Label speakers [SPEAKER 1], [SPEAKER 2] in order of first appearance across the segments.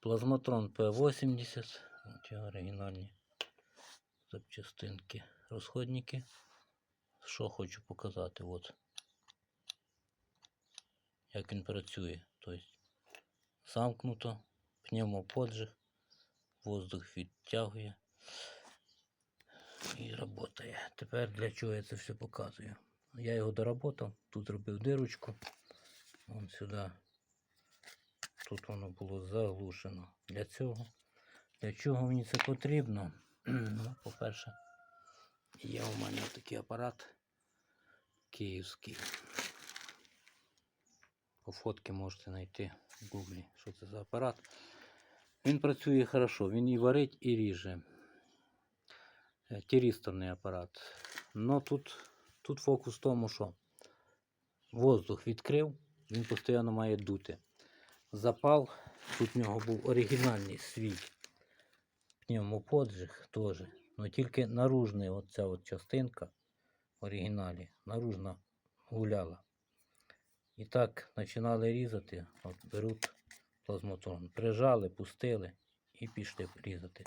[SPEAKER 1] Плазматрон P80. От його оригінальні запчастинки, розходники. Що хочу показати, от. Як він працює. Тобто замкнуто, пневмоподжиг, воздух відтягує і працює. Тепер для чого я це все показую? Я його доработав, тут зробив дирочку. Вон сюди. Тут воно було заглушено. Для цього. Для чого мені це потрібно? ну, по-перше, є у мене такий апарат київський. По фотки можете знайти в гуглі, що це за апарат. Він працює хорошо, він і варить, і ріже. Е, Тірісторний апарат. Но тут, тут фокус в тому, що воздух відкрив, він постійно має дути. Запал, тут в нього був оригінальний свій пневмоподжиг теж. Но тільки наружна оця от частинка в оригіналі, наружна гуляла. І так починали різати, от беруть плазмотрон. Прижали, пустили і пішли різати.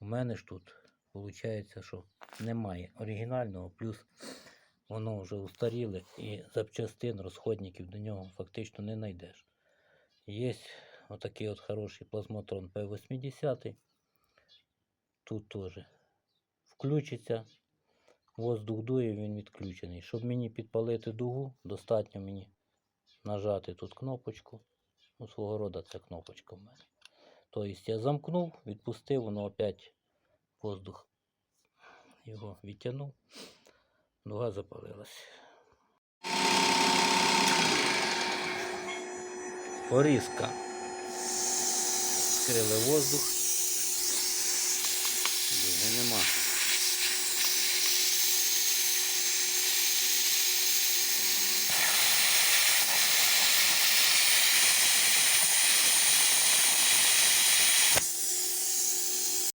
[SPEAKER 1] У мене ж тут виходить, що немає оригінального, плюс воно вже устаріле і запчастин, розходників до нього фактично не знайдеш. Є отакий от хороший плазмотрон P80. Тут теж включиться. Воздух дує, він відключений. Щоб мені підпалити дугу, достатньо мені нажати тут кнопочку. Ну, свого роду це кнопочка в мене. Тобто я замкнув, відпустив, воно опять воздух його відтягнув. Дуга запалилась. Порізка. Скрили воздух.